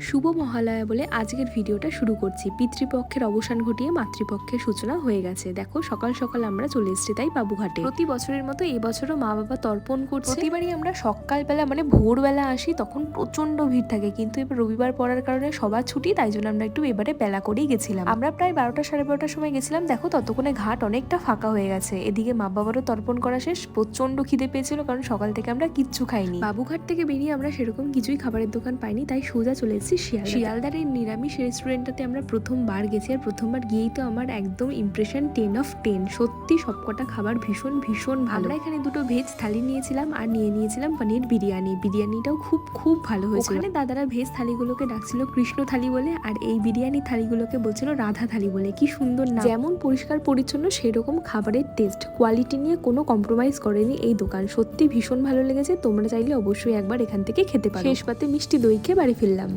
শুভ মহালয়া বলে আজকের ভিডিওটা শুরু করছি। পিতৃপক্ষের অবসান ঘটিয়ে মাতৃপক্ষের সূচনা হয়ে গেছে। দেখো সকাল সকাল আমরা চলে এসেছি তাই বাবুঘাটে। প্রতি বছরের মতো এবছরও মা বাবা তর্পণ করছে। প্রতিবারই আমরা সকালবেলা মানে ভোরবেলা আসি তখন প্রচণ্ড ভিড় থাকে। কিন্তু এবার রবিবার পড়ার কারণে সবার ছুটি তাই জন্য আমরা একটু এবারে বেলা করেই গেছিলাম। আমরা প্রায় বারোটা সাড়ে বারোটার সময় গেছিলাম। দেখো ততক্ষণে ঘাট অনেকটা ফাঁকা হয়ে গেছে। এদিকে মা বাবারও তর্পণ করা শেষ। প্রচণ্ড খিদে পেয়েছিল কারণ সকাল থেকে আমরা কিচ্ছু খাইনি। বাবুঘাট থেকে বেরিয়ে আমরা সেরকম কিছুই খাবারের দোকান পাইনি তাই সোজা চলে এসেছি শিয়ালদা শিয়ালদার এই নিরামিষ রেস্টুরেন্টটাতে আমরা প্রথমবার গেছি আর প্রথমবার গিয়েই তো আমার একদম ইমপ্রেশন টেন অফ টেন সত্যি সবকটা খাবার ভীষণ ভীষণ ভালো। আমরা এখানে দুটো ভেজ থালি নিয়েছিলাম আর নিয়ে নিয়েছিলাম পনির বিরিয়ানি। বিরিয়ানিটাও খুব খুব ভালো হয়েছিল। ওখানে দাদারা ভেজ থালিগুলোকে ডাকছিল কৃষ্ণ থালি বলে আর এই বিরিয়ানি থালিগুলোকে বলছিল রাধা থালি বলে। কি সুন্দর না যেমন পরিষ্কার পরিচ্ছন্ন সেরকম খাবারের টেস্ট কোয়ালিটি নিয়ে কোনো কম্প্রোমাইজ করেনি এই দোকান। সত্যি ভীষণ ভালো লেগেছে। তোমরা চাইলে অবশ্যই একবার এখান থেকে খেতে পারো। শেষ পাতে মিষ্টি দই খেয়ে বাড়ি ফিরলাম।